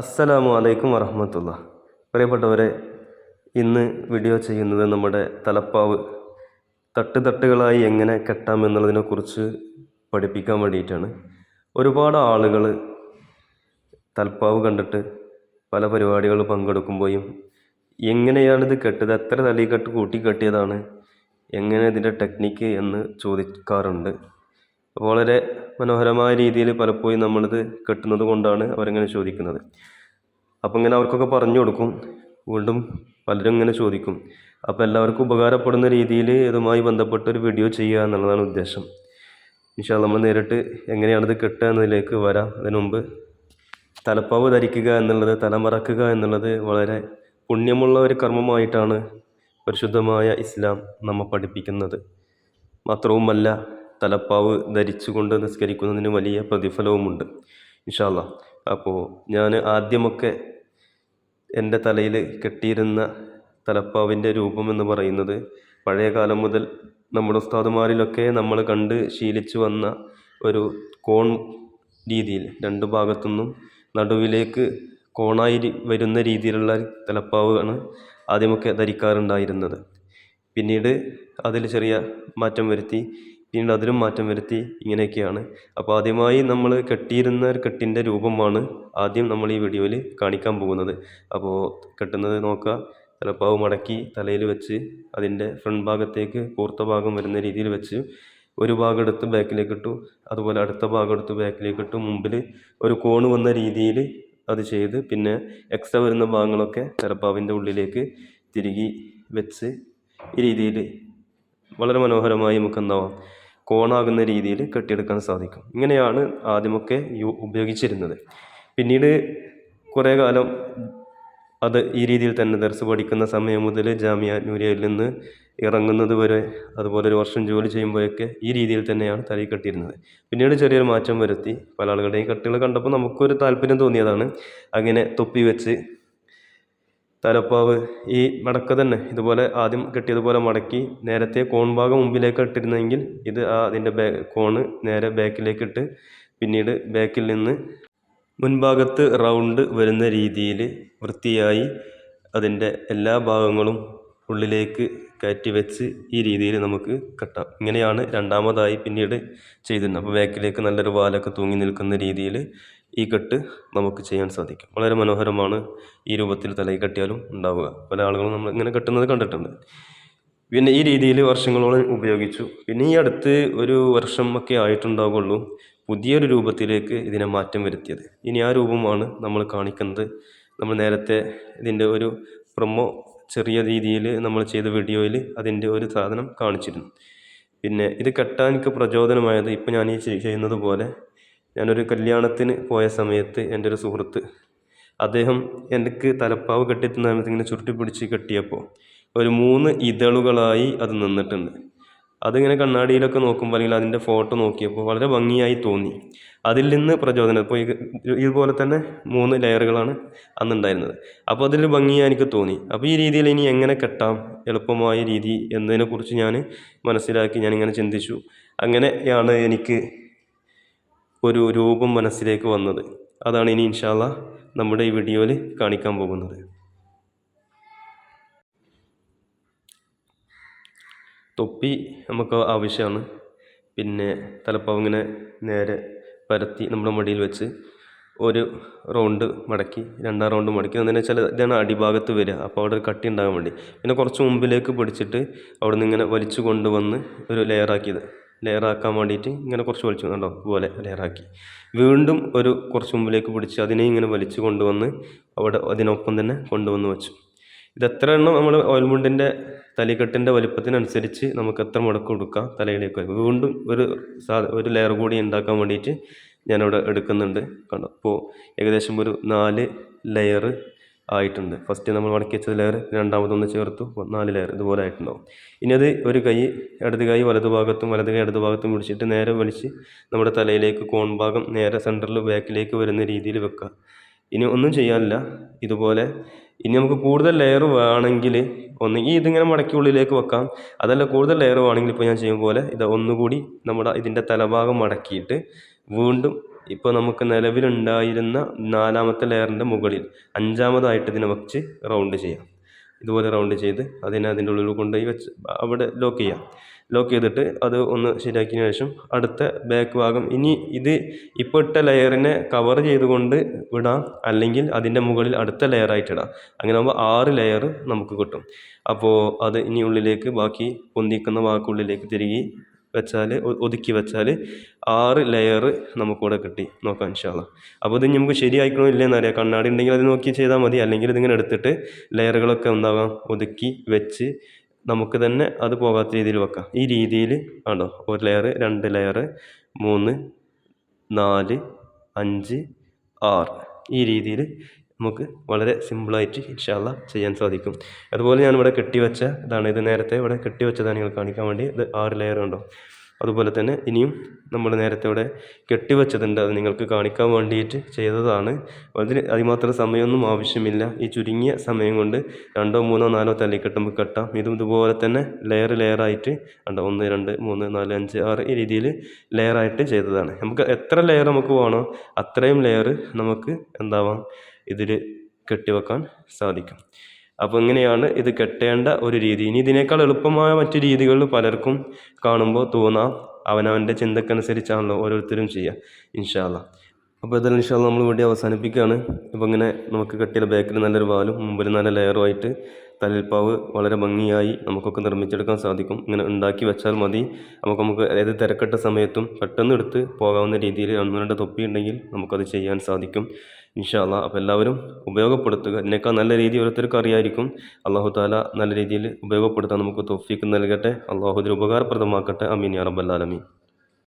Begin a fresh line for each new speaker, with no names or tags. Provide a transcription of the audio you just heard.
അസ്സലാമു അലൈക്കും വറഹമത്തുള്ള. പ്രിയപ്പെട്ടവരെ ഇന്ന് വീഡിയോ ചെയ്യുന്നത് നമ്മുടെ തലപ്പാവ് തട്ട് തട്ടുകളായി എങ്ങനെ കെട്ടാം എന്നുള്ളതിനെക്കുറിച്ച് പഠിപ്പിക്കാൻ വേണ്ടിയിട്ടാണ്. ഒരുപാട് ആളുകൾ തലപ്പാവ് കണ്ടിട്ട് പല പരിപാടികൾ പങ്കെടുക്കുമ്പോഴും എങ്ങനെയാണിത് കെട്ടത് എത്ര തലീക്കെട്ട് കൂട്ടി കെട്ടിയതാണ് എങ്ങനെ ഇതിന്റെ ടെക്നിക്ക് എന്ന് ചോദിക്കാറുണ്ട്. വളരെ മനോഹരമായ രീതിയിൽ പലപ്പോഴും നമ്മളിത് കെട്ടുന്നത് കൊണ്ടാണ് അവരിങ്ങനെ ചോദിക്കുന്നത്. അപ്പോൾ ഇങ്ങനെ അവർക്കൊക്കെ പറഞ്ഞു കൊടുക്കും. വീണ്ടും പലരും ഇങ്ങനെ ചോദിക്കും. അപ്പോൾ എല്ലാവർക്കും ഉപകാരപ്പെടുന്ന രീതിയിൽ ഇതുമായി ബന്ധപ്പെട്ട ഒരു വീഡിയോ ചെയ്യുക എന്നുള്ളതാണ് ഉദ്ദേശം. ഇൻഷാ നമ്മൾ നേരിട്ട് എങ്ങനെയാണിത് കെട്ടുക എന്നതിലേക്ക് വരാം. അതിനു മുമ്പ് തലപ്പാവ് ധരിക്കുക എന്നുള്ളത് തലമറക്കുക എന്നുള്ളത് വളരെ പുണ്യമുള്ള ഒരു കർമ്മമായിട്ടാണ് പരിശുദ്ധമായ ഇസ്ലാം നമ്മെ പഠിപ്പിക്കുന്നത്. മാത്രവുമല്ല തലപ്പാവ് ധരിച്ചുകൊണ്ട് നിസ്കരിക്കുന്നതിന് വലിയ പ്രതിഫലവുമുണ്ട്. ഇൻഷാല്ല അപ്പോൾ ഞാൻ ആദ്യമൊക്കെ എന്റെ തലയിൽ കെട്ടിയിരുന്ന തലപ്പാവിന്റെ രൂപം എന്ന് പറയുന്നത് പഴയ കാലം മുതൽ നമ്മുടെ ഉസ്താദുമാരിലൊക്കെ നമ്മൾ കണ്ട് ശീലിച്ചു വന്ന ഒരു കോൺ രീതിയിൽ രണ്ട് ഭാഗത്തുനിന്നും നടുവിലേക്ക് കോണായി വരുന്ന രീതിയിലുള്ള തലപ്പാവാണ് ആദ്യമൊക്കെ ധരിക്കാറുണ്ടായിരുന്നത്. പിന്നീട് അതിൽ ചെറിയ മാറ്റം വരുത്തി പിന്നീട് അതിലും മാറ്റം വരുത്തി ഇങ്ങനെയൊക്കെയാണ്. അപ്പോൾ ആദ്യമായി നമ്മൾ കെട്ടിയിരുന്ന ഒരു കെട്ടിന്റെ രൂപമാണ് ആദ്യം നമ്മൾ ഈ വീഡിയോയിൽ കാണിക്കാൻ പോകുന്നത്. അപ്പോൾ കെട്ടുന്നത് നോക്കുക. തലപ്പാവ് മടക്കി തലയിൽ വെച്ച് അതിന്റെ ഫ്രണ്ട് ഭാഗത്തേക്ക് കൂർത്ത ഭാഗം വരുന്ന രീതിയിൽ വെച്ച് ഒരു ഭാഗം എടുത്ത് ബാക്കിലേക്ക് ഇട്ടു. അതുപോലെ അടുത്ത ഭാഗം എടുത്ത് ബാക്കിലേക്ക് ഇട്ടു. മുമ്പിൽ ഒരു കോണ് വന്ന രീതിയിൽ അത് ചെയ്ത് പിന്നെ എക്സ്ട്രാ വരുന്ന ഭാഗങ്ങളൊക്കെ തലപ്പാവിന്റെ ഉള്ളിലേക്ക് തിരികെ വെച്ച് ഈ രീതിയിൽ വളരെ മനോഹരമായി നമുക്ക് എന്താവാം കോണാകുന്ന രീതിയിൽ കെട്ടിയെടുക്കാൻ സാധിക്കും. ഇങ്ങനെയാണ് ആദ്യമൊക്കെ ഉപയോഗിച്ചിരുന്നത്. പിന്നീട് കുറേ കാലം അത് ഈ രീതിയിൽ തന്നെ ദർസ് പഠിക്കുന്ന സമയം മുതൽ ജാമിയ നൂരിയയിൽ നിന്ന് ഇറങ്ങുന്നത് വരെ അതുപോലെ ഒരു വർഷം ജോലി ചെയ്യുമ്പോഴൊക്കെ ഈ രീതിയിൽ തന്നെയാണ് തലയിൽ കെട്ടിയിരുന്നത്. പിന്നീട് ചെറിയൊരു മാറ്റം വരുത്തി പല ആളുകളുടെയും കെട്ടുകൾ കണ്ടപ്പോൾ നമുക്കൊരു താല്പര്യം തോന്നിയതാണ്. അങ്ങനെ തൊപ്പി വെച്ച് തലപ്പാവ് ഈ മടക്ക തന്നെ ഇതുപോലെ ആദ്യം കെട്ടിയതുപോലെ മടക്കി നേരത്തെ കോൺ ഭാഗം മുമ്പിലേക്ക് ഇട്ടിരുന്നെങ്കിൽ ഇത് ആ അതിന്റെ ബേ കോണ് നേരെ ബാക്കിലേക്ക് ഇട്ട് പിന്നീട് ബാക്കിൽ നിന്ന് മുൻഭാഗത്ത് റൗണ്ട് വരുന്ന രീതിയിൽ വൃത്തിയായി അതിന്റെ എല്ലാ ഭാഗങ്ങളും ഉള്ളിലേക്ക് കയറ്റി വെച്ച് ഈ രീതിയിൽ നമുക്ക് കെട്ടാം. ഇങ്ങനെയാണ് രണ്ടാമതായി പിന്നീട് ചെയ്തിരുന്നത്. അപ്പോൾ ബാക്കിലേക്ക് നല്ലൊരു വാലൊക്കെ തൂങ്ങി നിൽക്കുന്ന രീതിയിൽ ഈ കെട്ട് നമുക്ക് ചെയ്യാൻ സാധിക്കും. വളരെ മനോഹരമാണ് ഈ രൂപത്തിൽ തലയിൽ കെട്ടിയാലും ഉണ്ടാവുക. പല ആളുകളും നമ്മൾ ഇങ്ങനെ കെട്ടുന്നത് കണ്ടിട്ടുണ്ട്. പിന്നെ ഈ രീതിയിൽ വർഷങ്ങളോളം ഉപയോഗിച്ചു. പിന്നെ ഈ അടുത്ത് ഒരു വർഷം ഒക്കെ ആയിട്ടുണ്ടാവുകയുള്ളൂ പുതിയൊരു രൂപത്തിലേക്ക് ഇതിനെ മാറ്റം വരുത്തിയത്. ഇനി ആ രൂപമാണ് നമ്മൾ കാണിക്കുന്നത്. നമ്മൾ നേരത്തെ ഇതിന്റെ ഒരു പ്രൊമോ ചെറിയ രീതിയിൽ നമ്മൾ ചെയ്ത വീഡിയോയിൽ അതിന്റെ ഒരു സാധനം കാണിച്ചിരുന്നു. പിന്നെ ഇത് കെട്ടാൻ എനിക്ക് പ്രചോദനമായത് ഇപ്പം ഞാൻ ഈ ചെയ്യുന്നത് പോലെ ഞാനൊരു കല്യാണത്തിന് പോയ സമയത്ത് എന്റെ ഒരു സുഹൃത്ത് അദ്ദേഹം എനിക്ക് തലപ്പാവ് കെട്ടിത്തുന്ന സമയത്ത് ഇങ്ങനെ ചുരുട്ടി പിടിച്ച് കെട്ടിയപ്പോൾ ഒരു മൂന്ന് ഇതളുകളായി അത് നിന്നിട്ടുണ്ട്. അതിങ്ങനെ കണ്ണാടിയിലൊക്കെ നോക്കുമ്പോൾ അല്ലെങ്കിൽ അതിന്റെ ഫോട്ടോ നോക്കിയപ്പോൾ വളരെ ഭംഗിയായി തോന്നി. അതിൽ നിന്ന് പ്രചോദനം. ഇപ്പോൾ ഇതുപോലെ തന്നെ മൂന്ന് ലെയറുകളാണ് അന്നുണ്ടായിരുന്നത്. അപ്പോൾ അതിൽ ഭംഗിയായി എനിക്ക് തോന്നി. അപ്പോൾ ഈ രീതിയിൽ ഇനി എങ്ങനെ കെട്ടാം? എളുപ്പമായ രീതി എന്നതിനെക്കുറിച്ച് ഞാൻ മനസ്സിലാക്കി ഞാനിങ്ങനെ ചിന്തിച്ചു. അങ്ങനെയാണ് എനിക്ക് ഒരു രൂപം മനസ്സിലേക്ക് വന്നത്. അതാണ് ഇനി ഇൻഷാല്ല നമ്മുടെ ഈ വീഡിയോയിൽ കാണിക്കാൻ പോകുന്നത്. തൊപ്പി നമുക്ക് ആവശ്യമാണ്. പിന്നെ തലപ്പാവ് ഇങ്ങനെ നേരെ പരത്തി നമ്മുടെ മടിയിൽ വെച്ച് ഒരു റൗണ്ട് മടക്കി രണ്ടാം റൗണ്ട് മടക്കി. എന്ന് വെച്ചാൽ ഇതാണ് അടിഭാഗത്ത് വരിക. അപ്പോൾ അവിടെ ഒരു കട്ടി ഉണ്ടാകാൻ വേണ്ടി. പിന്നെ കുറച്ച് മുമ്പിലേക്ക് പിടിച്ചിട്ട് അവിടെ നിന്ന് ഇങ്ങനെ വലിച്ചു കൊണ്ടുവന്ന് ഒരു ലെയറാക്കിയത് ലെയറാക്കാൻ വേണ്ടിയിട്ട് ഇങ്ങനെ കുറച്ച് വലിച്ചു കണ്ടോ? ഇതുപോലെ ലെയറാക്കി വീണ്ടും ഒരു കുറച്ച് മുമ്പിലേക്ക് പിടിച്ച് അതിനെ ഇങ്ങനെ വലിച്ചു കൊണ്ടുവന്ന് അവിടെ അതിനൊപ്പം തന്നെ കൊണ്ടുവന്ന് വെച്ചു. ഇത് എത്ര എണ്ണം നമ്മൾ ഓയിൽമുണ്ടിന്റെ തലിക്കെട്ടിന്റെ വലുപ്പത്തിനനുസരിച്ച് നമുക്ക് എത്ര മുടക്ക് കൊടുക്കാം തലയിലേക്ക് വീണ്ടും ഒരു സാ ഒരു ലെയർ കൂടി ഉണ്ടാക്കാൻ വേണ്ടിയിട്ട് ഞാനിവിടെ എടുക്കുന്നുണ്ട്. കണ്ടോ? അപ്പോൾ ഏകദേശം ഒരു നാല് ലെയർ ആയിട്ടുണ്ട്. ഫസ്റ്റ് നമ്മൾ മടക്കി വെച്ചത് ലെയർ രണ്ടാമതൊന്ന് ചേർത്തു നാല് ലെയർ ഇതുപോലെ ആയിട്ടുണ്ടാവും. ഇനി അത് ഒരു കൈ ഇടത് കൈ വലതു ഭാഗത്തും വലത് കൈ ഇടത് ഭാഗത്തും പിടിച്ചിട്ട് നേരെ വലിച്ച് നമ്മുടെ തലയിലേക്ക് കോൺ ഭാഗം നേരെ സെന്ററിൽ ബാക്കിലേക്ക് വരുന്ന രീതിയിൽ വെക്കുക. ഇനി ഒന്നും ചെയ്യാനില്ല. ഇതുപോലെ. ഇനി നമുക്ക് കൂടുതൽ ലെയർ വേണമെങ്കിൽ ഒന്നുകിൽ ഇതിങ്ങനെ മടക്കി ഉള്ളിലേക്ക് വെക്കാം. അതല്ല കൂടുതൽ ലെയർ വേണമെങ്കിൽ ഇപ്പോൾ ഞാൻ ചെയ്യും പോലെ ഇത് ഒന്നുകൂടി നമ്മുടെ ഇതിന്റെ തലഭാഗം മടക്കിയിട്ട് വീണ്ടും ഇപ്പോൾ നമുക്ക് നിലവിലുണ്ടായിരുന്ന നാലാമത്തെ ലെയറിന്റെ മുകളിൽ അഞ്ചാമതായിട്ട് ഇതിനെ വെച്ച് റൗണ്ട് ചെയ്യാം. ഇതുപോലെ റൗണ്ട് ചെയ്ത് അതിനെ അതിന്റെ ഉള്ളിൽ കൊണ്ടുപോയി വെച്ച് അവിടെ ലോക്ക് ചെയ്യാം. ലോക്ക് ചെയ്തിട്ട് അത് ഒന്ന് ശരിയാക്കിയതിന് ശേഷം അടുത്ത ബാക്ക് ഭാഗം ഇനി ഇത് ഇപ്പോൾ ഇട്ട ലെയറിനെ കവർ ചെയ്തുകൊണ്ട് ഇടാം അല്ലെങ്കിൽ അതിന്റെ മുകളിൽ അടുത്ത ലെയറായിട്ട് ഇടാം. അങ്ങനെ ആകുമ്പോൾ ആറ് ലെയർ നമുക്ക് കിട്ടും. അപ്പോൾ അത് ഇനി ഉള്ളിലേക്ക് ബാക്കി പൊന്തിക്കുന്ന വാക്കുള്ളിലേക്ക് തിരികെ വെച്ചാൽ ഒതുക്കി വെച്ചാൽ ആറ് ലെയർ നമുക്കിവിടെ കിട്ടി നോക്കാം ഇൻഷാല്ല അപ്പോൾ ഇത് നമുക്ക് ശരിയായിക്കണോ ഇല്ലയെന്ന് അറിയാം. കണ്ണാടി ഉണ്ടെങ്കിൽ അത് നോക്കി ചെയ്താൽ മതി. അല്ലെങ്കിൽ ഇതിങ്ങനെ എടുത്തിട്ട് ലെയറുകളൊക്കെ എന്താകാം ഒതുക്കി വെച്ച് നമുക്ക് തന്നെ അത് പോകാത്ത രീതിയിൽ വെക്കാം. ഈ രീതിയിൽ ആണോ ഒരു ലെയർ രണ്ട് ലെയർ മൂന്ന് നാല് അഞ്ച് ആറ്. ഈ രീതിയിൽ നമുക്ക് വളരെ സിമ്പിളായിട്ട് ഇൻഷാല്ല ചെയ്യാൻ സാധിക്കും. അതുപോലെ ഞാൻ ഞാനിവിടെ കെട്ടിവെച്ച ഇതാണ് ഇത് നേരത്തെ ഇവിടെ കെട്ടിവെച്ചതാണ് നിങ്ങൾ കാണിക്കാൻ വേണ്ടി. ഇത് ആറ് ലെയർ ഉണ്ടോ? അതുപോലെ തന്നെ ഇനിയും നമ്മൾ നേരത്തെ ഇവിടെ കെട്ടിവെച്ചതുണ്ട്. അത് നിങ്ങൾക്ക് കാണിക്കാൻ വേണ്ടിയിട്ട് ചെയ്തതാണ്. അതിന് അതിമാത്രം സമയമൊന്നും ആവശ്യമില്ല. ഈ ചുരുങ്ങിയ സമയം കൊണ്ട് രണ്ടോ മൂന്നോ നാലോ തല്ലി കെട്ടുമ്പോൾ കെട്ടാം. ഇതും ഇതുപോലെ തന്നെ ലെയർ ലെയറായിട്ട് ഉണ്ട് ഒന്ന് രണ്ട് മൂന്ന് നാല് അഞ്ച് ആറ് ഈ രീതിയിൽ ലെയറായിട്ട് ചെയ്തതാണ്. നമുക്ക് എത്ര ലെയർ നമുക്ക് വേണോ അത്രയും ലെയർ നമുക്ക് എന്താവാം? ഇതിൽ കെട്ടിവെക്കാൻ സാധിക്കും. അപ്പോൾ ഇങ്ങനെയാണ് ഇത് കെട്ടേണ്ട ഒരു രീതി. ഇനി ഇതിനേക്കാൾ എളുപ്പമായ മറ്റു രീതികൾ പലർക്കും കാണുമ്പോൾ തോന്നാം അവനവന്റെ ചിന്തക്കനുസരിച്ചാണല്ലോ ഓരോരുത്തരും ചെയ്യുക. ഇൻഷാല്ല അപ്പോൾ ഇതെല്ലാം ഇൻഷാല്ല നമ്മൾ വേണ്ടി അവസാനിപ്പിക്കുകയാണ്. അപ്പോൾ ഇങ്ങനെ നമുക്ക് കെട്ടിയ ബാക്കിൽ നല്ലൊരു വാലും മുമ്പിൽ നല്ല ലെയറുമായിട്ട് തലൽപ്പാവ് വളരെ ഭംഗിയായി നമുക്കൊക്കെ നിർമ്മിച്ചെടുക്കാൻ സാധിക്കും. ഇങ്ങനെ ഉണ്ടാക്കി വെച്ചാൽ മതി. നമുക്ക് നമുക്ക് ഏത് തിരക്കെട്ട സമയത്തും പെട്ടെന്ന് എടുത്ത് പോകാവുന്ന രീതിയിൽ ഒന്ന് തൊപ്പി ഉണ്ടെങ്കിൽ നമുക്കത് ചെയ്യാൻ സാധിക്കും. ഇൻഷാല്ല അപ്പോൾ എല്ലാവരും ഉപയോഗപ്പെടുത്തുക. ഇതിനേക്കാൾ നല്ല രീതി ഓരോരുത്തർക്ക് അറിയായിരിക്കും. അള്ളാഹു താല നല്ല രീതിയിൽ ഉപയോഗപ്പെടുത്താൻ നമുക്ക് തൊഫീക്ക് നൽകട്ടെ. അള്ളാഹു ഉപകാരപ്രദമാക്കട്ടെ. അമീൻ യാ